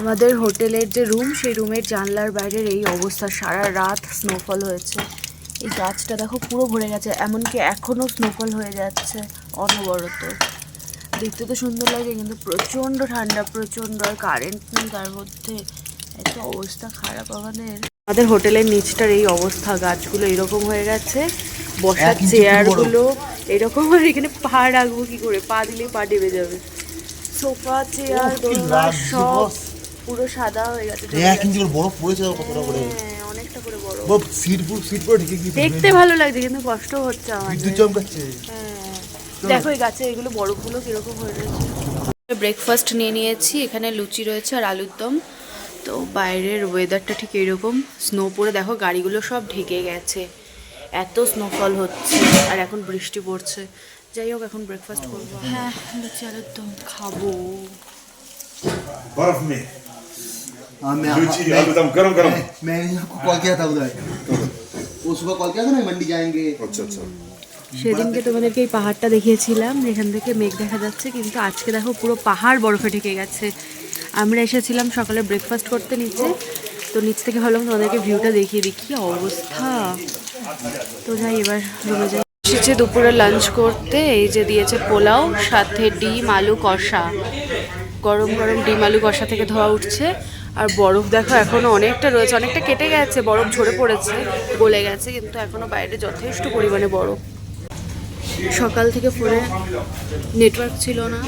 আমাদের হোটেলের যে রুম সেই রুমের জানলার বাইরের এই অবস্থা সারা রাত স্নোফল হয়েছে। এই গাছটা দেখো পুরো ভরে গেছে এমনকি এখনও স্নোফল হয়ে যাচ্ছে অনবরত। দেখতে তো সুন্দর লাগে কিন্তু প্রচণ্ড ঠান্ডা প্রচণ্ড আর কারেন্ট নেই তার মধ্যে। এত অবস্থা খারাপ আমাদের। আমাদের হোটেলের নিচটার এই অবস্থা গাছগুলো এরকম হয়ে গেছে বসার চেয়ারগুলো এরকম আর এখানে পা রাখব কি করে? পা দিলে পা ডেবে যাবে। সোফা চেয়ার দোলনা সব। পুরো সাদা হয়ে গেছে হ্যাঁ কিন্তু বরফ পড়েছে কতটা করে। হ্যাঁ, অনেকটা করে বরফ। সিট পুরো সিট পুরো ঢেকে গিয়ে দেখতে ভালো লাগছে কিন্তু কষ্ট হচ্ছে আমার বিদ্যুৎ চমকাচ্ছে। হ্যাঁ। দেখো এই গাছে এগুলো বরফগুলো কীরকম হয়ে রয়েছে। ব্রেকফাস্ট নিয়ে নিয়েছি এখানে লুচি রয়েছে আর আলুর দম। তো বাইরের ওয়েদারটা ঠিক এরকম স্নো পড়ে দেখো গাড়িগুলো সব ঢেকে গেছে। এত স্নোফল হচ্ছে আর এখন বৃষ্টি পড়ছে। যাই হোক এখন ব্রেকফাস্ট করব। হ্যাঁ লুচি আলুর দম খাব। বরফ মেয়ে हाँ, मैं लूची मैं- आलू दम गरम गरम मैं- मैंने आपको कॉल किया था उधर वो सुबह कॉल किया था ना मंडी जाएंगे अच्छा अच्छा সেদিনকে তোমাদেরকে এই পাহাড়টা দেখিয়েছিলাম এখান থেকে মেঘ দেখা যাচ্ছে কিন্তু আজকে দেখো পুরো পাহাড় বরফে ঢেকে গেছে আমরা এসেছিলাম সকালে ব্রেকফাস্ট করতে নিচে তো নিচ থেকে ভাবলাম তোমাদেরকে ভিউটা দেখিয়ে দিই কি অবস্থা তো যাই এবার রুমে যাই এসেছে দুপুরে লাঞ্চ করতে এই যে দিয়েছে পোলাও সাথে ডিম আলু কষা গরম গরম ডিম আলু কষা থেকে ধোয়া উঠছে। আর বরফ দেখো এখনও অনেকটা রয়েছে, অনেকটা কেটে গেছে, বরফ ঝরে পড়েছে, গলে গেছে, কিন্তু এখনও বাইরে যথেষ্ট পরিমাণে বরফ। সকাল থেকে ফোনে নেটওয়ার্ক ছিল না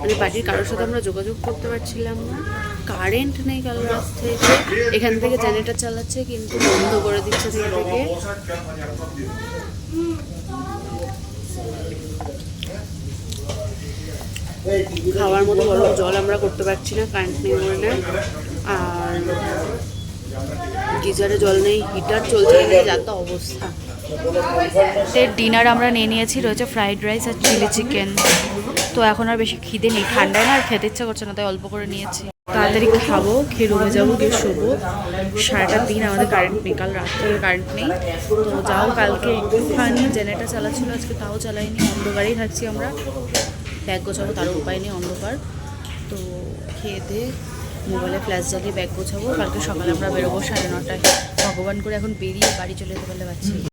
মানে বাড়ির কারোর সাথে আমরা যোগাযোগ করতে পারছিলাম না। কারেন্ট নেই কাল রাত থেকে। এখান থেকে জেনারেটার চালাচ্ছে, কিন্তু বন্ধ করে দিচ্ছে থেকে খাওয়ার মতো গরম জল আমরা করতে পারছি না কারেন্ট নেই বলে। আর গিজারে জল নেই হিটার চলছে এখানে যাতে অবস্থা। ডিনার আমরা নিয়ে নিয়েছি, রয়েছে ফ্রাইড রাইস আর চিলি চিকেন তো এখন আর বেশি খিদে নেই ঠান্ডায় না, আর খেতে ইচ্ছা করছে না, তাই অল্প করে নিয়েছি। তাড়াতাড়ি খাব, খেয়ে রুমে যাব, গিয়ে শোবো। সারাটা দিন আমাদের কারেন্ট নেই, কাল রাত থেকে কারেন্ট নেই। তো যাও, কালকে একটুখানি জেনারেটার চালাচ্ছিল, আজকে তাও চালাইনি, অন্ধকারেই থাকছি আমরা। ব্যাগ গোছাবো, তার উপায় নেই, অন্ধকার। তো খেয়ে দিয়ে মোবাইলে ফ্ল্যাশ জ্বালিয়ে ব্যাগ গোছাবো। কালকে সকালে আমরা বেরোবো সাড়ে নটায়। ভগবান করে এখন বেরিয়ে বাড়ি চলে যেতে পারলে পারছি